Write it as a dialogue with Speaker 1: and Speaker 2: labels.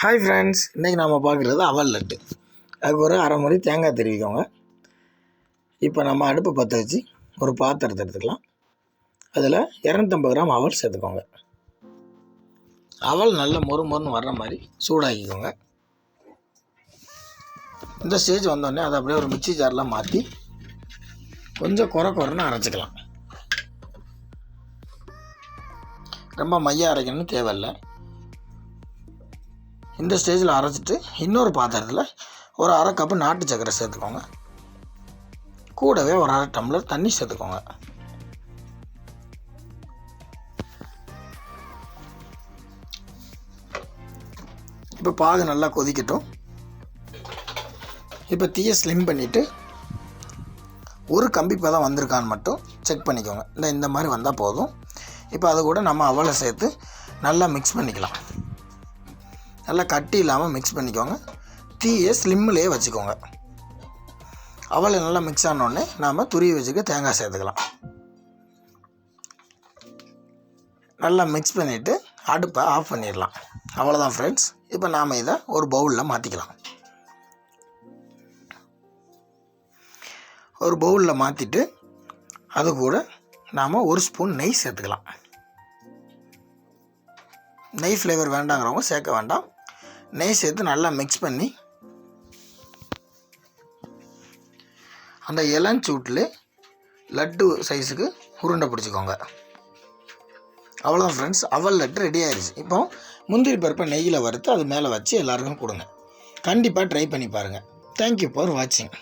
Speaker 1: Hi friends இன்றைக்கி நம்ம பார்க்குறது அவல் லட்டு. அதுக்கு ஒரு அரை முறை தேங்காய் தெரிவிக்கோங்க. இப்போ நம்ம அடுப்பு பற்ற வச்சு ஒரு பாத்திரத்தை எடுத்துக்கலாம். அதில் இரநூத்தம்பது கிராம் அவல் சேர்த்துக்கோங்க. அவல் நல்ல மொறு மொறுன்னு வர்ற மாதிரி சூடாக்கிக்கோங்க. இந்த ஸ்டேஜ் வந்தோடனே அதை அப்படியே ஒரு மிக்சி ஜாரில் மாற்றி கொஞ்சம் குறை குறைன்னு அரைச்சிக்கலாம். ரொம்ப மையம் அரைக்கணும்னு தேவையில்லை. இந்த ஸ்டேஜில் அரைச்சிட்டு இன்னொரு பாத்திரத்தில் ஒரு அரை கப்பு நாட்டு சக்கரை சேர்த்துக்கோங்க. கூடவே ஒரு அரை டம்ளர் தண்ணி சேர்த்துக்கோங்க. இப்போ பாகு நல்லா கொதிக்கட்டும். இப்போ தீயை ஸ்லிம் பண்ணிவிட்டு ஒரு கம்பி தான் வந்திருக்கான்னு மட்டும் செக் பண்ணிக்கோங்க. இந்த இந்த மாதிரி வந்தால் போதும். இப்போ அது கூட நம்ம அவளை சேர்த்து நல்லா மிக்ஸ் பண்ணிக்கலாம். நல்லா கட்டி இல்லாமல் மிக்ஸ் பண்ணிக்கோங்க. தீயை ஸ்லிம்மிலே வச்சுக்கோங்க. அவளை நல்லா மிக்ஸ் ஆனோடனே நாம் துருவி வச்சுக்க தேங்காய் சேர்த்துக்கலாம். நல்லா மிக்ஸ் பண்ணிவிட்டு அடுப்பை ஆஃப் பண்ணிடலாம். அவ்வளோதான் ஃப்ரெண்ட்ஸ் இப்போ நாம் இதை ஒரு பவுலில் மாற்றிக்கலாம் ஒரு பவுலில் மாற்றிட்டு அது கூட நாம் ஒரு ஸ்பூன் நெய் சேர்த்துக்கலாம். நெய் ஃப்ளேவர் வேண்டாங்கிறவங்க சேர்க்க வேண்டாம். நெய் சேர்த்து நல்லா மிக்ஸ் பண்ணி அந்த இளஞ்சூட்டில் லட்டு சைஸுக்கு உருண்டை பிடிச்சிக்கோங்க. அவ்வளோதான் ஃப்ரெண்ட்ஸ் அவல் லட்டு ரெடி ஆயிடுச்சு இப்போ முந்திரி பருப்பை நெய்யில் வறுத்து அது மேலே வச்சு எல்லாருக்கும் கொடுங்க. கண்டிப்பாக ட்ரை பண்ணி பாருங்கள் தேங்க்யூ ஃபார் வாட்சிங்